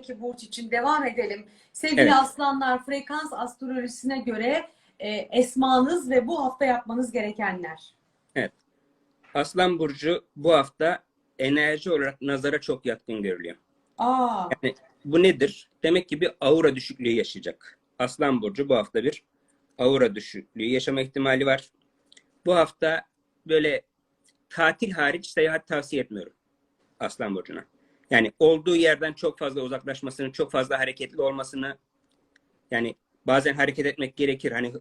sonraki burç için devam edelim. Sevgili Evet. aslanlar frekans astrolojisine göre e, esmanız ve bu hafta yapmanız gerekenler. Aslan Burcu bu hafta enerji olarak nazara çok yatkın görülüyor. Aa, Bu nedir? Demek ki bir aura düşüklüğü yaşayacak. Aslan Burcu bu hafta bir aura düşüklüğü yaşama ihtimali var. Bu hafta böyle tatil hariç seyahat tavsiye etmiyorum Aslan Burcu'na. Yani olduğu yerden çok fazla uzaklaşmasını, çok fazla hareketli olmasını yani bazen hareket etmek gerekir. Hani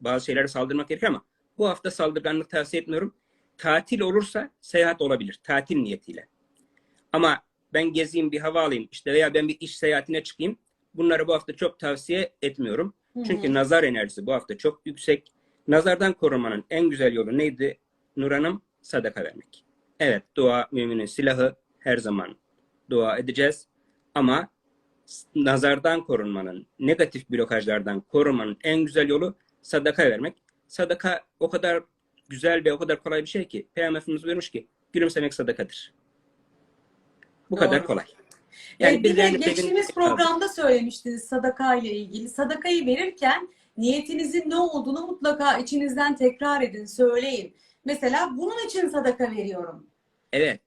bazı şeylere saldırmak gerekir ama bu hafta saldırganlık tavsiye etmiyorum. Tatil olursa seyahat olabilir. Tatil niyetiyle. Ama ben gezeyim bir hava alayım işte veya ben bir iş seyahatine çıkayım. Bunları bu hafta çok tavsiye etmiyorum. hı hı. Çünkü nazar enerjisi bu hafta çok yüksek. Nazardan korunmanın en güzel yolu neydi? Nur Hanım sadaka vermek. Evet dua müminin silahı her zaman dua edeceğiz. Ama nazardan korunmanın, negatif blokajlardan korunmanın en güzel yolu sadaka vermek. Sadaka o kadar güzel ve o kadar kolay bir şey ki Peygamber Efendimiz buyurmuş ki gülümsemek sadakadır. Bu Doğru. kadar kolay. Yani bir de geçtiğimiz peki- programda söylemiştiniz sadaka ile ilgili. Sadakayı verirken niyetinizin ne olduğunu mutlaka içinizden tekrar edin, söyleyin. Mesela bunun için sadaka veriyorum. Evet.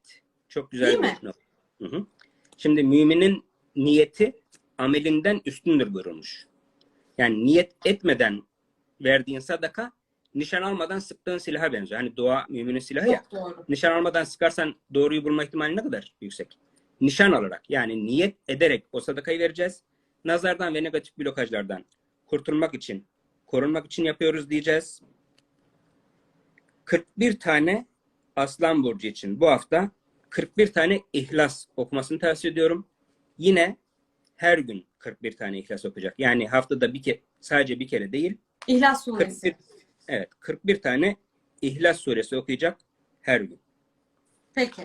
Çok güzel Değil bir mi? not. Hı hı. Şimdi müminin niyeti amelinden üstündür buyurulmuş. Yani niyet etmeden verdiğin sadaka nişan almadan sıktığın silaha benziyor. Hani dua müminin silahı ya. Çok doğru. Nişan almadan sıkarsan doğruyu bulma ihtimali ne kadar yüksek? Nişan alarak yani niyet ederek o sadakayı vereceğiz. Nazardan ve negatif blokajlardan kurtulmak için, korunmak için yapıyoruz diyeceğiz. 41 tane Aslan Burcu için bu hafta 41 tane ihlas okumasını tavsiye ediyorum. Yine her gün 41 tane ihlas okuyacak. Yani haftada bir kere sadece bir kere değil İhlas suresi. 41 evet 41 tane İhlas suresi okuyacak her gün. Peki.